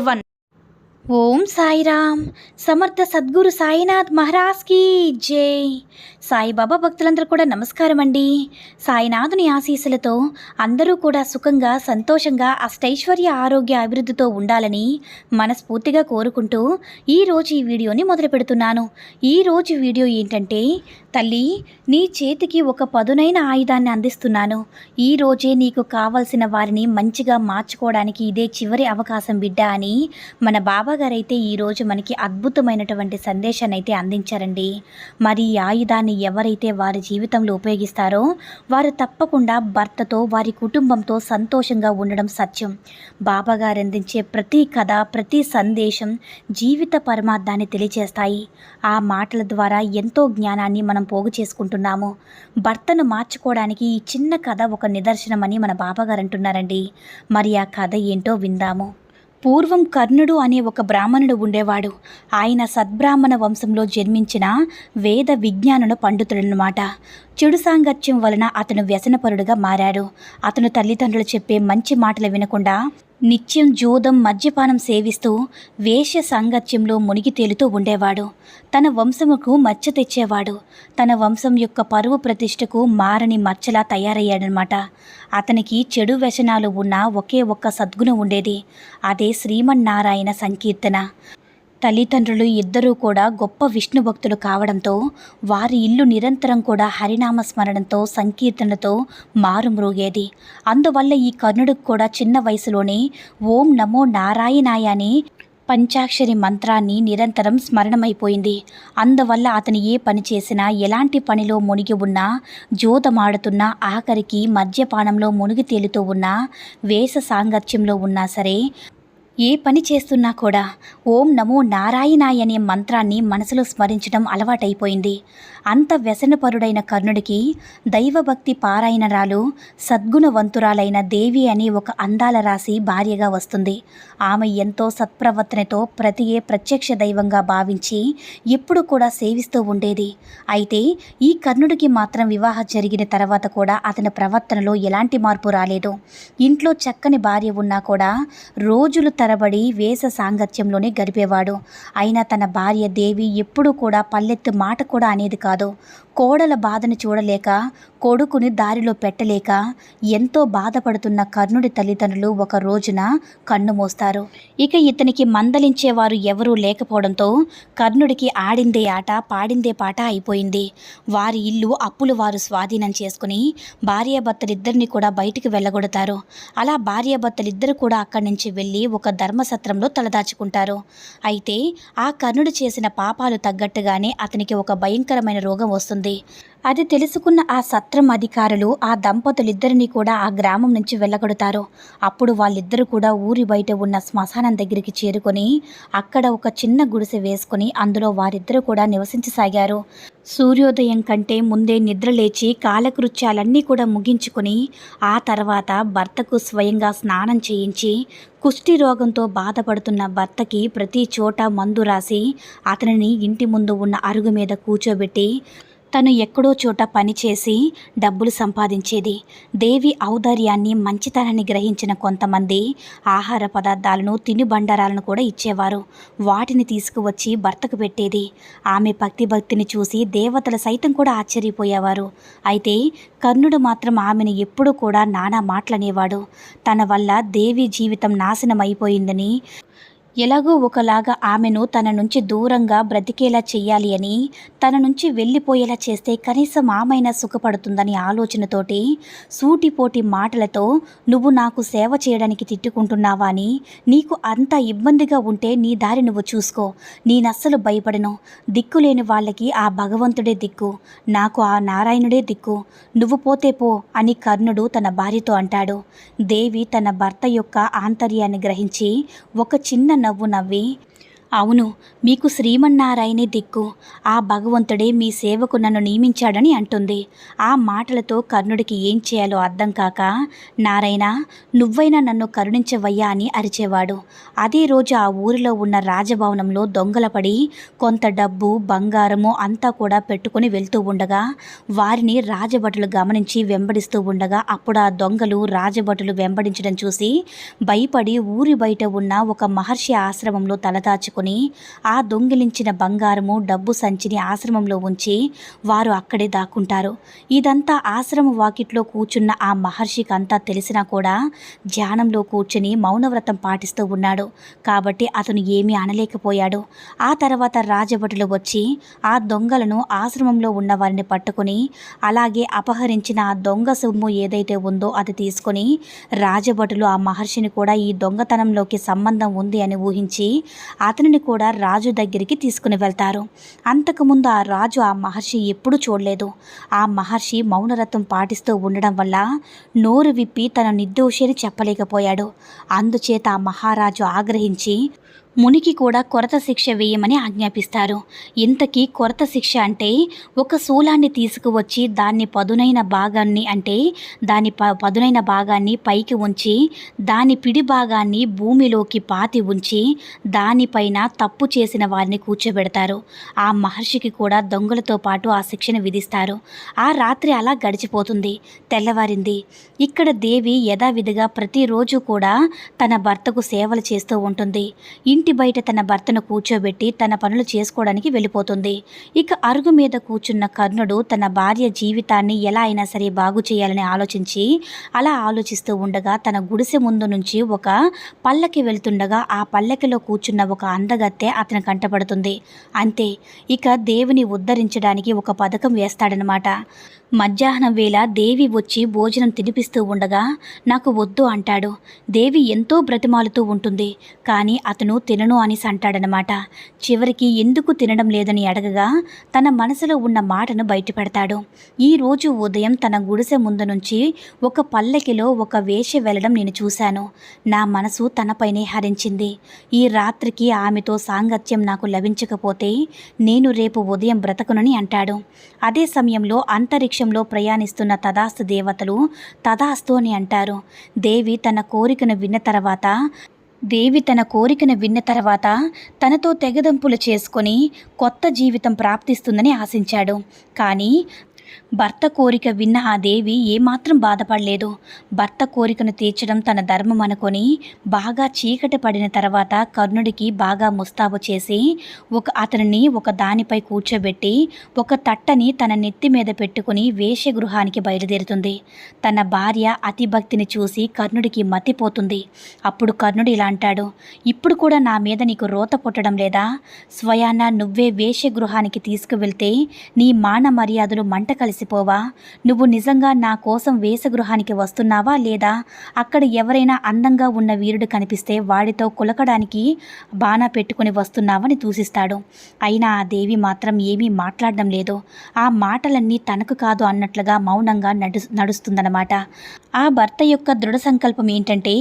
one Om Sairam. Samarth Sadguru Sainath Maharaj key జై. సాయిబాబా భక్తులందరూ కూడా నమస్కారం అండి. సాయినాథుని ఆశీస్సులతో అందరూ కూడా సుఖంగా సంతోషంగా అష్టైశ్వర్య ఆరోగ్య అభివృద్ధితో ఉండాలని మనస్ఫూర్తిగా కోరుకుంటూ ఈరోజు ఈ వీడియోని మొదలు పెడుతున్నాను. ఈరోజు వీడియో ఏంటంటే తల్లి నీ చేతికి ఒక పదునైన ఆయుధాన్ని అందిస్తున్నాను. ఈ రోజే నీకు కావలసిన వారిని మంచిగా మార్చుకోవడానికి ఇదే చివరి అవకాశం బిడ్డ అని మన బాబా బాబాగారైతే ఈరోజు మనకి అద్భుతమైనటువంటి సందేశాన్ని అయితే అందించారండి. మరి ఈ ఆయుధాన్ని ఎవరైతే వారి జీవితంలో ఉపయోగిస్తారో వారు తప్పకుండా భర్తతో వారి కుటుంబంతో సంతోషంగా ఉండడం సత్యం. బాబాగారు అందించే ప్రతి కథ ప్రతి సందేశం జీవిత పరమార్థాన్ని తెలియజేస్తాయి. ఆ మాటల ద్వారా ఎంతో జ్ఞానాన్ని మనం పోగు చేసుకుంటున్నాము. భర్తను మార్చుకోవడానికి ఈ చిన్న కథ ఒక నిదర్శనమని మన బాబాగారు అంటున్నారండి. మరి ఆ కథ ఏంటో విందాము. పూర్వం కర్ణుడు అనే ఒక బ్రాహ్మణుడు ఉండేవాడు. ఆయన సద్బ్రాహ్మణ వంశంలో జన్మించిన వేద విజ్ఞానుల పండితుడనమాట చెడు సాంగత్యం వలన అతను వ్యసనపరుడుగా మారాడు. అతను తల్లిదండ్రులు చెప్పే మంచి మాటలు వినకుండా నిత్యం జూదం మద్యపానం సేవిస్తూ వేశ్య సాంగత్యంలో మునిగి తేలుతూ ఉండేవాడు. తన వంశముకు మచ్చ తెచ్చేవాడు. తన వంశం యొక్క పరువు ప్రతిష్టకు మారని మచ్చలా తయారయ్యాడనమాట అతనికి చెడు వ్యసనాలు ఉన్న ఒకే ఒక్క సద్గుణం ఉండేది. అదే శ్రీమన్నారాయణ సంకీర్తన. తల్లిదండ్రులు ఇద్దరూ కూడా గొప్ప విష్ణు భక్తులు కావడంతో వారి ఇల్లు నిరంతరం కూడా హరినామ స్మరణతో సంకీర్తనతో మారుమ్రోగేది. అందువల్ల ఈ కర్ణుడికి కూడా చిన్న వయసులోనే ఓం నమో నారాయణాయ అని పంచాక్షరి మంత్రాన్ని నిరంతరం స్మరణమైపోయింది. అందువల్ల అతను ఏ పని చేసినా ఎలాంటి పనిలో మునిగి ఉన్నా జోదమాడుతున్నా ఆఖరికి మద్యపానంలో మునిగి తేలుతూ ఉన్నా వేష సాంగత్యంలో ఉన్నా సరే ఏ పని చేస్తున్నా కూడా ఓం నమో నారాయణాయ అనే మంత్రాన్ని మనసులో స్మరించడం అలవాటైపోయింది. అంత వ్యసనపరుడైన కర్ణుడికి దైవభక్తి పారాయణరాలు సద్గుణవంతురాలైన దేవి అని ఒక అందాల రాశి భార్యగా వస్తుంది. ఆమె ఎంతో సత్ప్రవర్తనతో ప్రతియే ప్రత్యక్ష దైవంగా భావించి ఎప్పుడు కూడా సేవిస్తూ ఉండేది. అయితే ఈ కర్ణుడికి మాత్రం వివాహం జరిగిన తర్వాత కూడా అతని ప్రవర్తనలో ఎలాంటి మార్పు రాలేదు. ఇంట్లో చక్కని భార్య ఉన్నా కూడా రోజులు తరబడి వేష సాంగత్యంలోనే గడిపేవాడు. అయినా తన భార్య దేవి ఎప్పుడూ కూడా పల్లెత్తు మాట కూడా అనేది కాదు. కోడల బాధను చూడలేక కొడుకుని దారిలో పెట్టలేక ఎంతో బాధపడుతున్న కర్ణుడి తల్లిదండ్రులు ఒక రోజున కన్ను మోస్తారు. ఇక ఇతనికి మందలించేవారు ఎవరూ లేకపోవడంతో కర్ణుడికి ఆడిందే ఆట పాడిందే పాట అయిపోయింది. వారి ఇల్లు అప్పులు వారు స్వాధీనం చేసుకుని భార్యాభర్తలిద్దరిని కూడా బయటికి వెళ్ళగొడతారు. అలా భార్యాభర్తలిద్దరు కూడా అక్కడి నుంచి వెళ్ళి ఒక ధర్మసత్రంలో తలదాచుకుంటారు. అయితే ఆ కర్ణుడు చేసిన పాపాలు తగ్గట్టుగానే అతనికి ఒక భయంకరమైన రోగం వస్తుంది. అది తెలుసుకున్న ఆ సత్రం అధికారులు ఆ దంపతులిద్దరినీ కూడా ఆ గ్రామం నుంచి వెళ్ళగొడతారు. అప్పుడు వాళ్ళిద్దరూ కూడా ఊరి బయట ఉన్న శ్మశానం దగ్గరికి చేరుకొని అక్కడ ఒక చిన్న గుడిసె వేసుకొని అందులో వారిద్దరూ కూడా నివసించసాగారు. సూర్యోదయం కంటే ముందే నిద్ర లేచి కాలకృత్యాలన్నీ కూడా ముగించుకొని ఆ తర్వాత భర్తకు స్వయంగా స్నానం చేయించి కుష్టి రోగంతో బాధపడుతున్న భర్తకి ప్రతి చోట మందు రాసి అతనిని ఇంటి ముందు ఉన్న అరుగు మీద కూర్చోబెట్టి తను ఎక్కడో చోట పనిచేసి డబ్బులు సంపాదించేది. దేవి ఔదార్యాన్ని మంచితనాన్ని గ్రహించిన కొంతమంది ఆహార పదార్థాలను తినుబండారాలను కూడా ఇచ్చేవారు. వాటిని తీసుకువచ్చి భర్తకు పెట్టేది. ఆమె భక్తి భక్తిని చూసి దేవతలు సైతం కూడా ఆశ్చర్యపోయేవారు. అయితే కర్ణుడు మాత్రం ఆమెను ఎప్పుడూ కూడా నానా మాటలనేవాడు. తన వల్ల దేవి జీవితం నాశనం అయిపోయిందని ఎలాగో ఒకలాగా ఆమెను తన నుంచి దూరంగా బ్రతికేలా చెయ్యాలి అని తన నుంచి వెళ్ళిపోయేలా చేస్తే కనీసం ఆమైనా సుఖపడుతుందని ఆలోచనతోటి సూటిపోటి మాటలతో నువ్వు నాకు సేవ చేయడానికి తిట్టుకుంటున్నావా అని నీకు అంత ఇబ్బందిగా ఉంటే నీ దారి నువ్వు చూసుకో. నేనస్సలు భయపడను. దిక్కులేని వాళ్ళకి ఆ భగవంతుడే దిక్కు. నాకు ఆ నారాయణుడే దిక్కు. నువ్వు పోతే పో అని కర్ణుడు తన భార్యతో అంటాడు. దేవి తన భర్త యొక్క ఆంతర్యాన్ని గ్రహించి ఒక చిన్న నవ్వు నవ్వి అవును మీకు శ్రీమన్నారాయణే దిక్కు. ఆ భగవంతుడే మీ సేవకు నన్ను నియమించాడని అంటుంది. ఆ మాటలతో కర్ణుడికి ఏం చేయాలో అర్థం కాక నారాయణ నువ్వైనా నన్ను కరుణించవయ్యా అని అరిచేవాడు. అదే రోజు ఆ ఊరిలో ఉన్న రాజభవనంలో దొంగలపడి కొంత డబ్బు బంగారము అంతా కూడా పెట్టుకుని వెళ్తూ ఉండగా వారిని రాజభటులు గమనించి వెంబడిస్తూ ఉండగా అప్పుడు ఆ దొంగలు రాజభటులు వెంబడించడం చూసి భయపడి ఊరి బయట ఉన్న ఒక మహర్షి ఆశ్రమంలో తలదాచుకు తీసుకుని ఆ దొంగిలించిన బంగారము డబ్బు సంచిని ఆశ్రమంలో ఉంచి వారు అక్కడే దాక్కుంటారు. ఇదంతా ఆశ్రమ వాకిట్లో కూర్చున్న ఆ మహర్షికి అంతా తెలిసినా కూడా ధ్యానంలో కూర్చుని మౌనవ్రతం పాటిస్తూ ఉన్నాడు. కాబట్టి అతను ఏమీ అనలేకపోయాడు. ఆ తర్వాత రాజభటులు వచ్చి ఆ దొంగలను ఆశ్రమంలో ఉన్న వారిని పట్టుకుని అలాగే అపహరించిన ఆ దొంగ సొమ్ము ఏదైతే ఉందో అది తీసుకొని రాజభటులు ఆ మహర్షిని కూడా ఈ దొంగతనంలోకి సంబంధం ఉంది అని ఊహించి అతని అతనిని కూడా రాజు దగ్గరికి తీసుకుని వెళ్తారు. అంతకుముందు ఆ రాజు ఆ మహర్షి ఎప్పుడూ చూడలేదు. ఆ మహర్షి మౌనరత్వం పాటిస్తూ ఉండడం వల్ల నోరు విప్పి తన నిర్దోషి అని చెప్పలేకపోయాడు. అందుచేత ఆ మహారాజు ఆగ్రహించి మునికి కూడా కొరత శిక్ష వేయమని ఆజ్ఞాపిస్తారు. ఇంతకీ కొరత శిక్ష అంటే ఒక శూలాన్ని తీసుకువచ్చి దాన్ని పదునైన భాగాన్ని అంటే దాని ప పదునైన భాగాన్ని పైకి ఉంచి దాని పిడి భాగాన్ని భూమిలోకి పాతి ఉంచి దానిపైన తప్పు చేసిన వారిని కూర్చోబెడతారు. ఆ మహర్షికి కూడా దొంగలతో పాటు ఆ శిక్షను విధిస్తారు. ఆ రాత్రి అలా గడిచిపోతుంది. తెల్లవారింది. ఇక్కడ దేవి యథావిధిగా ప్రతిరోజు కూడా తన భర్తకు సేవలు చేస్తూ ఉంటుంది. ఇంటి బయట తన భర్తను కూర్చోబెట్టి తన పనులు చేసుకోవడానికి వెళ్ళిపోతుంది. ఇక అరుగు మీద కూర్చున్న కర్ణుడు తన భార్య జీవితాన్ని ఎలా అయినా సరే బాగు చేయాలని ఆలోచించి అలా ఆలోచిస్తూ ఉండగా తన గుడిసె ముందు నుంచి ఒక పల్లకి వెళ్తుండగా ఆ పల్లకిలో కూర్చున్న ఒక అందగత్తె అతను కంటపడుతుంది. అంతే ఇక దేవుని ఉద్ధరించడానికి ఒక పథకం వేస్తాడనమాట. మధ్యాహ్నం వేళ దేవి వచ్చి భోజనం తినిపిస్తూ ఉండగా నాకు వద్దు అంటాడు. దేవి ఎంతో బ్రతిమాలుతూ ఉంటుంది. కానీ అతను తినను అనేసి అంటాడనమాట చివరికి ఎందుకు తినడం లేదని అడగగా తన మనసులో ఉన్న మాటను బయటపెడతాడు. ఈ రోజు ఉదయం తన గుడిసె ముందు నుంచి ఒక పల్లకిలో ఒక వేష వెళ్ళడం నేను చూశాను. నా మనసు తనపైనే హరించింది. ఈ రాత్రికి ఆమెతో సాంగత్యం నాకు లభించకపోతే నేను రేపు ఉదయం బ్రతకనని అంటాడు. అదే సమయంలో అంతరిక్షంలో ప్రయాణిస్తున్న తదాస్తు దేవతలు తదాస్తు అని అంటారు. దేవి తన కోరికను విన్న తర్వాత దేవి తన కోరికను విన్న తర్వాత తనతో తెగదంపులు చేసుకొని కొత్త జీవితం ప్రాప్తిస్తుందని ఆశించాడు. కానీ భర్త కోరిక విన్న ఆ దేవి ఏమాత్రం బాధపడలేదు. భర్త కోరికను తీర్చడం తన ధర్మం అనుకొని బాగా చీకటి పడిన తర్వాత కర్ణుడికి బాగా ముస్తాబు చేసి ఒక అతనిని ఒక దానిపై కూర్చోబెట్టి ఒక తట్టని తన నెత్తి మీద పెట్టుకుని వేషగృహానికి బయలుదేరుతుంది. తన భార్య అతిభక్తిని చూసి కర్ణుడికి మతిపోతుంది. అప్పుడు కర్ణుడు ఇలా అంటాడు ఇప్పుడు కూడా నా మీద నీకు రోత పుట్టడం లేదా? స్వయాన నువ్వే వేషగృహానికి తీసుకువెళ్తే నీ మాన మర్యాదలు మంట కలిసిపోవా? నువ్వు నిజంగా నా కోసం వేసగృహానికి వస్తున్నావా లేదా? అక్కడ ఎవరైనా అందంగా ఉన్న వీరుడు కనిపిస్తే వాడితో కులకడానికి బాణ పెట్టుకుని వస్తున్నావని దూషిస్తాడు. అయినా ఆ దేవి మాత్రం ఏమీ మాట్లాడడం లేదు. ఆ మాటలన్నీ తనకు కాదు అన్నట్లుగా మౌనంగా నడు నడుస్తుందన్నమాట. ఆ భర్త యొక్క దృఢ సంకల్పం ఏంటంటే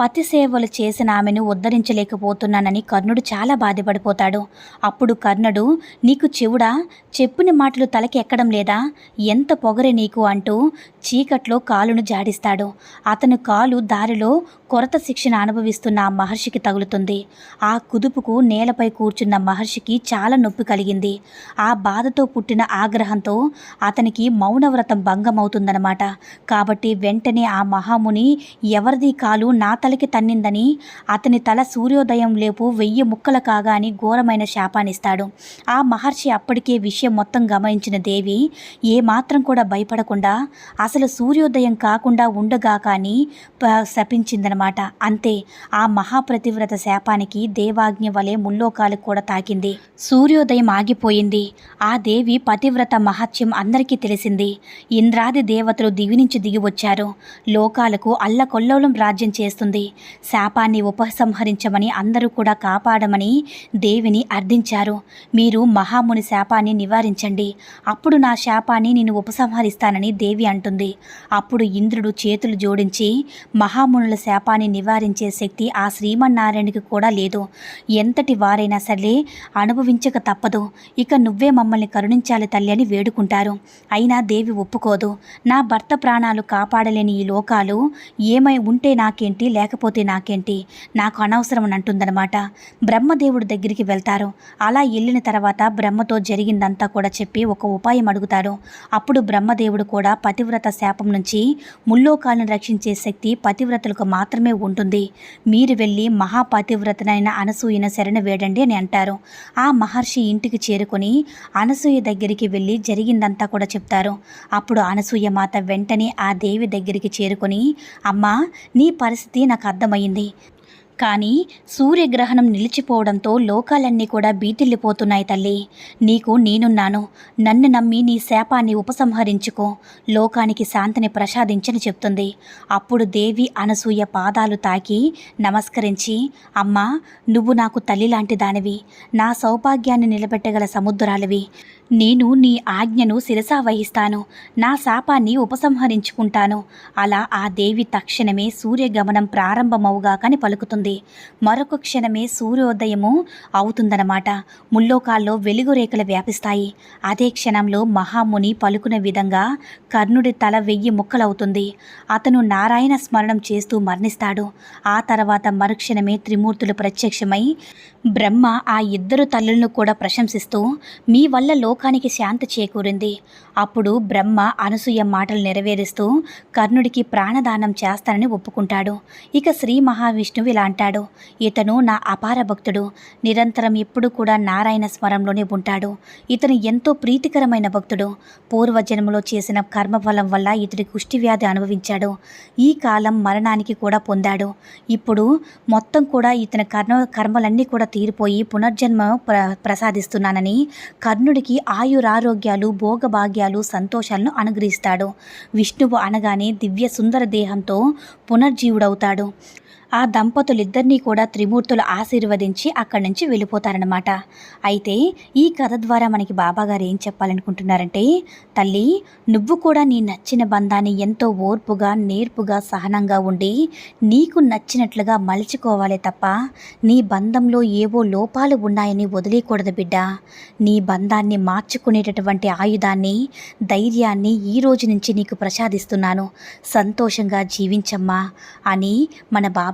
పతి సేవలు చేసిన ఆమెను ఉద్ధరించలేకపోతున్నానని కర్ణుడు చాలా బాధపడిపోతాడు. అప్పుడు కర్ణుడు నీకు చెవుడా? చెప్పుని మాటలు తలకి ఎక్కడం లేదా? ఎంత పొగరే నీకు అంటూ చీకట్లో కాలును జాడిస్తాడు. అతను కాలు దారిలో కొరత శిక్షణ అనుభవిస్తున్న ఆ మహర్షికి తగులుతుంది. ఆ కుదుపుకు నేలపై కూర్చున్న మహర్షికి చాలా నొప్పి కలిగింది. ఆ బాధతో పుట్టిన ఆగ్రహంతో అతనికి మౌనవ్రతం భంగమవుతుందన్నమాట. కాబట్టి వెంటనే ఆ మహాముని ఎవరిది కాలు నా తలకి తన్నిందని అతని తల సూర్యోదయం లేపు వెయ్యి ముక్కలు కాగా అని ఘోరమైన శాపాన్నిస్తాడు. ఆ మహర్షి అప్పటికే విషయం మొత్తం గమనించిన దేవి ఏమాత్రం కూడా భయపడకుండా అసలు సూర్యోదయం కాకుండా ఉండగా కానీ శపించిందనమాట. అంతే ఆ మహాప్రతివ్రత శాపానికి దేవాజ్ఞ వలె ముల్లోకాలకు కూడా తాకింది. సూర్యోదయం ఆగిపోయింది. ఆ దేవి పతివ్రత మహత్యం అందరికీ తెలిసింది. ఇంద్రాది దేవతలు దివి నుంచి దిగి వచ్చారు. లోకాలకు అల్లకొల్లోలం రాజ్యం చేస్తుంది. శాపాన్ని ఉపసంహరించమని అందరూ కూడా కాపాడమని దేవిని అర్థించారు. మీరు మహాముని శాపాన్ని నివారించండి. అప్పుడు నా శాపాన్ని నేను ఉపసంహరిస్తానని దేవి అంటుంది. అప్పుడు ఇంద్రుడు చేతులు జోడించి మహామునుల శాపాన్ని నివారించే శక్తి ఆ శ్రీమన్నారాయణకి కూడా లేదు. ఎంతటి వారైనా సరే అనుభవించక తప్పదు. ఇక నువ్వే మమ్మల్ని కరుణించాలి తల్లి అని వేడుకుంటారు. అయినా దేవి ఒప్పుకోదు. నా భర్త ప్రాణాలు కాపాడలేని ఈ లోకాలు ఏమై ఉంటే నాకేంటి లేకపోతే నాకేంటి? నాకు అనవసరం అని అంటుందన్నమాట. బ్రహ్మదేవుడి దగ్గరికి వెళ్తారు. అలా వెళ్ళిన తర్వాత బ్రహ్మతో జరిగిందంతా కూడా చెప్పి ఒక ఉపాయం అడుగుతారు. అప్పుడు బ్రహ్మదేవుడు కూడా పతివ్రత శాపం నుంచి ముల్లోకాలను రక్షించే శక్తి పతివ్రతలకు మాత్రమే ఉంటుంది. మీరు వెళ్ళి మహాపతివ్రతనైన అనసూయను శరణ వేడండి అని అంటారు. ఆ మహర్షి ఇంటికి చేరుకొని అనసూయ దగ్గరికి వెళ్ళి జరిగిందంతా కూడా చెప్తారు. అప్పుడు అనసూయ మాత వెంటనే ఆ దేవి దగ్గరికి చేరుకొని అమ్మా నీ పరిస్థితి నాకు అర్థమైంది. కానీ సూర్యగ్రహణం నిలిచిపోవడంతో లోకాలన్నీ కూడా బీటిల్లిపోతున్నాయి తల్లి. నీకు నేనున్నాను. నన్ను నమ్మి నీ శాపాన్ని ఉపసంహరించుకో. లోకానికి శాంతిని ప్రసాదించని చెప్తుంది. అప్పుడు దేవి అనసూయ పాదాలు తాకి నమస్కరించి అమ్మా నువ్వు నాకు తల్లి లాంటి దానివి. నా సౌభాగ్యాన్ని నిలబెట్టగల సముద్రాలవి. నేను నీ ఆజ్ఞను శిరసా వహిస్తాను. నా శాపాన్ని ఉపసంహరించుకుంటాను. అలా ఆ దేవి తక్షణమే సూర్యగమనం ప్రారంభమవుగాకని పలుకుతుంది. మరొక క్షణమే సూర్యోదయము అవుతుందన్నమాట. ముల్లోకాల్లో వెలుగు రేఖలు వ్యాపిస్తాయి. అదే క్షణంలో మహాముని పలుకునే విధంగా కర్ణుడి తల వెయ్యి ముక్కలవుతుంది. అతను నారాయణ స్మరణం చేస్తూ మరణిస్తాడు. ఆ తర్వాత మరుక్షణమే త్రిమూర్తులు ప్రత్యక్షమై బ్రహ్మ ఆ ఇద్దరు తల్లులను కూడా ప్రశంసిస్తూ మీ వల్ల లోకానికి శాంతి చేకూరింది. అప్పుడు బ్రహ్మ అనసూయ మాటలు నెరవేరుస్తూ కర్ణుడికి ప్రాణదానం చేస్తానని ఒప్పుకుంటాడు. ఇక శ్రీ మహావిష్ణువు ఇలాంటి అంటాడు. ఇతను నా అపార భక్తుడు. నిరంతరం ఎప్పుడు కూడా నారాయణ స్వరంలోనే ఉంటాడు. ఇతను ఎంతో ప్రీతికరమైన భక్తుడు. పూర్వజన్మలో చేసిన కర్మఫలం వల్ల ఇతడి కుష్టి వ్యాధి అనుభవించాడు. ఈ కాలం మరణానికి కూడా పొందాడు. ఇప్పుడు మొత్తం కూడా ఇతని కర్మ కర్మలన్నీ కూడా తీరిపోయి పునర్జన్మ ప్ర ప్రసాదిస్తున్నానని కర్ణుడికి ఆయురారోగ్యాలు భోగభాగ్యాలు సంతోషాలను అనుగ్రహిస్తాడు. విష్ణువు అనగానే దివ్య సుందర దేహంతో పునర్జీవుడవుతాడు. ఆ దంపతులిద్దరినీ కూడా త్రిమూర్తులు ఆశీర్వదించి అక్కడి నుంచి వెళ్ళిపోతారనమాట అయితే ఈ కథ ద్వారా మనకి బాబాగారు ఏం చెప్పాలనుకుంటున్నారంటే తల్లి నువ్వు కూడా నీ నచ్చిన బంధాన్ని ఎంతో ఓర్పుగా నేర్పుగా సహనంగా ఉండి నీకు నచ్చినట్లుగా మలుచుకోవాలి తప్ప నీ బంధంలో ఏవో లోపాలు ఉన్నాయని వదిలేయకూడదు బిడ్డ. నీ బంధాన్ని మార్చుకునేటటువంటి ఆయుధాన్ని ధైర్యాన్ని ఈ రోజు నుంచి నీకు ప్రసాదిస్తున్నాను. సంతోషంగా జీవించమ్మా అని మన